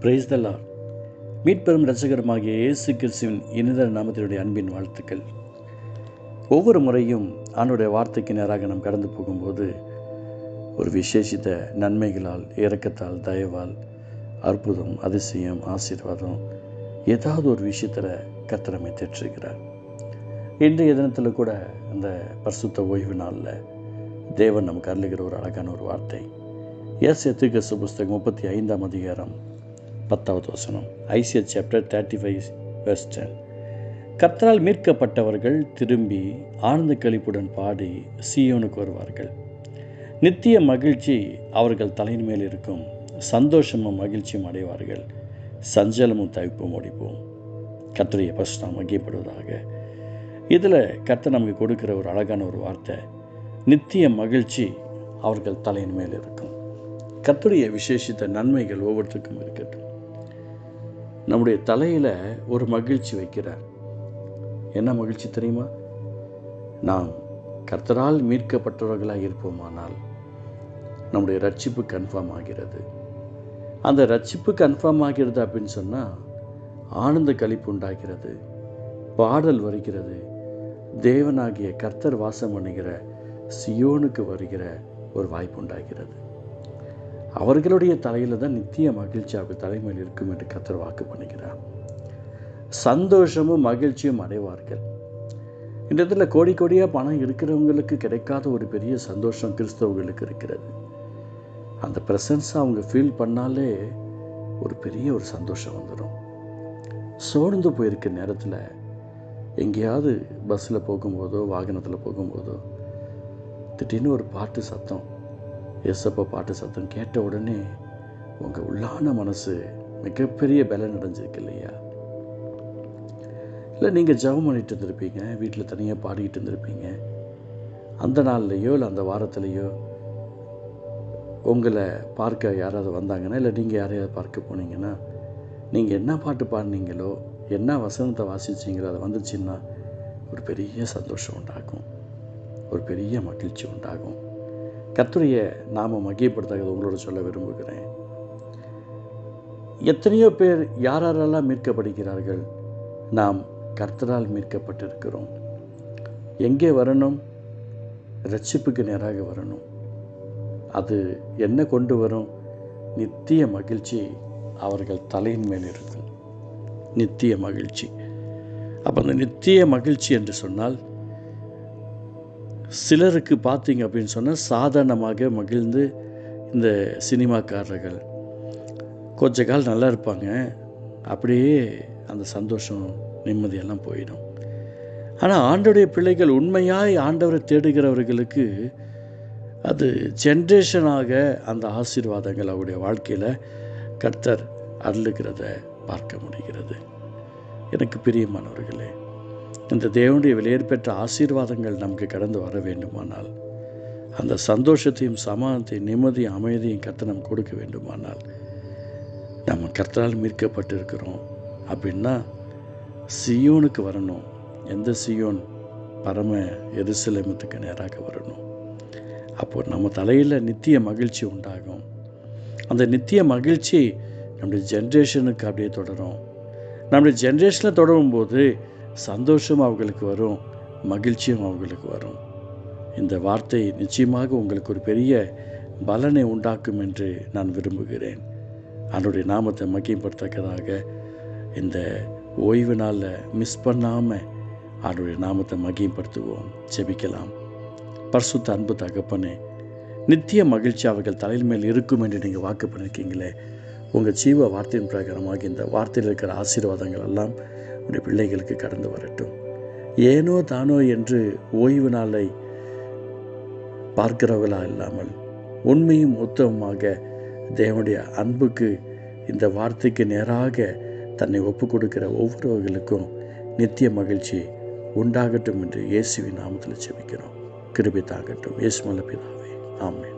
Price தல்லா மீட்பெரும் ரசகரமாகிய இயேசு கிறிஸ்துவின் இனித நாமத்தினுடைய அன்பின் வாழ்த்துக்கள். ஒவ்வொரு முறையும் ஆண்டுடைய வார்த்தைக்கு நேராக நாம் கடந்து போகும்போது ஒரு விசேஷித்த நன்மைகளால் இரக்கத்தால் தயவால் அற்புதம் அதிசயம் ஆசீர்வாதம் ஏதாவது ஒரு விஷயத்தில் கத்திரமை தேற்றிருக்கிறார் இன்றைய தினத்தில் கூட அந்த பரிசுத்த ஓய்வு நாளில் தேவன் நமக்கு அருளுகிற ஒரு அழகான ஒரு வார்த்தை. எஸ் எத்துக்கசு புஸ்தகம் முப்பத்தி ஐந்தாம் அதிகாரம் பத்தாவது வசனம் ICS chapter thirty five western கர்த்தரால் மீட்கப்பட்டவர்கள் திரும்பி ஆனந்த கழிப்புடன் பாடி சீயோனுக்கு வருவார்கள். நித்திய மகிழ்ச்சி அவர்கள் தலையின் மேல் இருக்கும். சந்தோஷமும் மகிழ்ச்சியும் அடைவார்கள். சஞ்சலமும் தவிப்பும் ஓடிப்போம். கர்த்தரையை ஃபஸ்ட் நாம் மகிழ்ப்படுவதாக இதில் கர்த்தர் நமக்கு கொடுக்குற ஒரு அழகான ஒரு வார்த்தை நித்திய மகிழ்ச்சி அவர்கள் தலையின் மேல் இருக்கும். கர்த்தருடைய விசேஷித்த நன்மைகள் ஒவ்வொருத்தருக்கும் இருக்கட்டும். நம்முடைய தலையில் ஒரு மகிழ்ச்சி வைக்கிறார். என்ன மகிழ்ச்சி தெரியுமா? நாம் கர்த்தரால் மீட்கப்பட்டவர்களாக இருப்போமானால் நம்முடைய ரட்சிப்பு கன்ஃபார்ம் ஆகிறது. அந்த ரட்சிப்பு கன்ஃபார்ம் ஆகிறது அப்படின்னு சொன்னால் ஆனந்த கழிப்பு உண்டாகிறது பாடல் வருகிறது தேவனாகிய கர்த்தர் வாசம் பண்ணுகிற சியோனுக்கு வருகிற ஒரு வாய்ப்பு உண்டாகிறது. அவர்களுடைய தலையில் தான் நித்திய மகிழ்ச்சி அவர்கள் தலைமையில் இருக்கும் என்று கத்தர் வாக்கு பண்ணுகிறார். சந்தோஷமும் மகிழ்ச்சியும் அடைவார்கள். இந்த இடத்துல கோடி கோடியாக பணம் இருக்கிறவங்களுக்கு கிடைக்காத ஒரு பெரிய சந்தோஷம் கிறிஸ்தவர்களுக்கு இருக்கிறது. அந்த ப்ரெசன்ஸை அவங்க ஃபீல் பண்ணாலே ஒரு பெரிய ஒரு சந்தோஷம் வந்துடும் சோர்ந்து போயிருக்க நேரத்தில் எங்கேயாவது பஸ்ஸில் போகும்போதோ வாகனத்தில் போகும்போதோ திடீர்னு ஒரு பாட்டு சத்தம். எஸ்அப்பா பாட்டு சத்தம் கேட்ட உடனே உங்கள் உள்ளான மனசு மிகப்பெரிய பலன் அடைஞ்சிருக்கு இல்லையா? இல்லை நீங்கள் ஜெபம் பண்ணிட்டு இருந்திருப்பீங்க வீட்டில் தனியாக பாடிக்கிட்டு இருந்திருப்பீங்க. அந்த நாள்லையோ இல்லை அந்த வாரத்துலேயோ உங்களை பார்க்க யாராவது வந்தாங்கன்னா இல்லை நீங்கள் யாரையாவது பார்க்க போனீங்கன்னா நீங்கள் என்ன பாட்டு பாடினீங்களோ என்ன வசனத்தை வாசிச்சிங்களோ அது வந்துச்சுன்னா ஒரு பெரிய சந்தோஷம் உண்டாகும். ஒரு பெரிய மகிழ்ச்சி உண்டாகும். கத்துடைய நாம மகியப்படுத்தாக உங்களோட சொல்ல விரும்புகிறேன். எத்தனையோ பேர் யாரெல்லாம் மீட்கப்படுகிறார்கள்? நாம் கர்த்தரால் மீட்கப்பட்டிருக்கிறோம். எங்கே வரணும்? ரட்சிப்புக்கு நேராக வரணும். அது என்ன கொண்டு வரும்? நித்திய மகிழ்ச்சி அவர்கள் தலையின் மேல் இருக்கும். நித்திய மகிழ்ச்சி. அப்போ அந்த நித்திய மகிழ்ச்சி என்று சொன்னால் சிலருக்கு பார்த்தீங்க அப்படின்னு சொன்னால் சாதாரணமாக மகிழ்ந்து இந்த சினிமாக்காரர்கள். கொஞ்ச கால் நல்லா இருப்பாங்க. அப்படியே அந்த சந்தோஷம் நிம்மதியெல்லாம் போயிடும். ஆனால் ஆண்டோடைய பிள்ளைகள் உண்மையாய் ஆண்டவரை தேடுகிறவர்களுக்கு அது ஜென்ரேஷனாக அந்த ஆசீர்வாதங்கள் அவருடைய வாழ்க்கையில் கர்த்தர் அருளுகிறத பார்க்க முடிகிறது. எனக்கு பிரியமானவர்களே இந்த தேவனுடைய விலையேற்பெற்ற ஆசீர்வாதங்கள் நமக்கு கடந்து வர வேண்டுமானால் அந்த சந்தோஷத்தையும் சமாதானத்தையும் நிம்மதியும் அமைதியும் கர்த்தர் நம்ம கொடுக்க வேண்டுமானால் நம்ம கர்த்தரால் மீட்கப்பட்டிருக்கிறோம் அப்படின்னா சியோனுக்கு வரணும். எந்த சியோன்? பரம எருசலேமத்துக்கு நேராக வரணும். அப்போது நம்ம தலையில் நித்திய மகிழ்ச்சி உண்டாகும். அந்த நித்திய மகிழ்ச்சி நம்முடைய ஜென்ரேஷனுக்கு அப்படியே தொடரும். நம்முடைய ஜென்ரேஷனில் தொடரும்போது சந்தோஷம் அவங்களுக்கு வரும் மகிழ்ச்சியும் அவங்களுக்கு வரும். இந்த வார்த்தை நிச்சயமாக உங்களுக்கு ஒரு பெரிய பலனை உண்டாக்கும் என்று நான் விரும்புகிறேன். அதனுடைய நாமத்தை மகிமைப்படுத்தக்கதாக இந்த ஓய்வு நாளில் மிஸ் பண்ணாமல் அவருடைய நாமத்தை மகிமைப்படுத்துவோம். செபிக்கலாம் பர்சுத்த அன்பு தகப்பனே நித்திய மகிழ்ச்சி அவர்கள் தலையில் மேல் இருக்கும் என்று நீங்கள் வாக்கு பண்ணியிருக்கீங்களே உங்கள் ஜீவ வார்த்தையின் பிரகாரமாக இந்த வார்த்தையில் இருக்கிற ஆசீர்வாதங்கள் எல்லாம் உடைய பிள்ளைகளுக்கு கடந்து வரட்டும். ஏனோ தானோ என்று ஓய்வு நாளை பார்க்கிறவர்களா இல்லாமல் உண்மையும் உத்தமமாக தேவனுடைய அன்புக்கு இந்த வார்த்தைக்கு நேராக தன்னை ஒப்பு கொடுக்கிற ஒவ்வொருவர்களுக்கும் நித்திய மகிழ்ச்சி உண்டாகட்டும் என்று இயேசுவின் நாமத்தில் செபிக்கிறோம். கிருபி தாங்கட்டும் இயேசு மலப்பிதாவே பிதாவே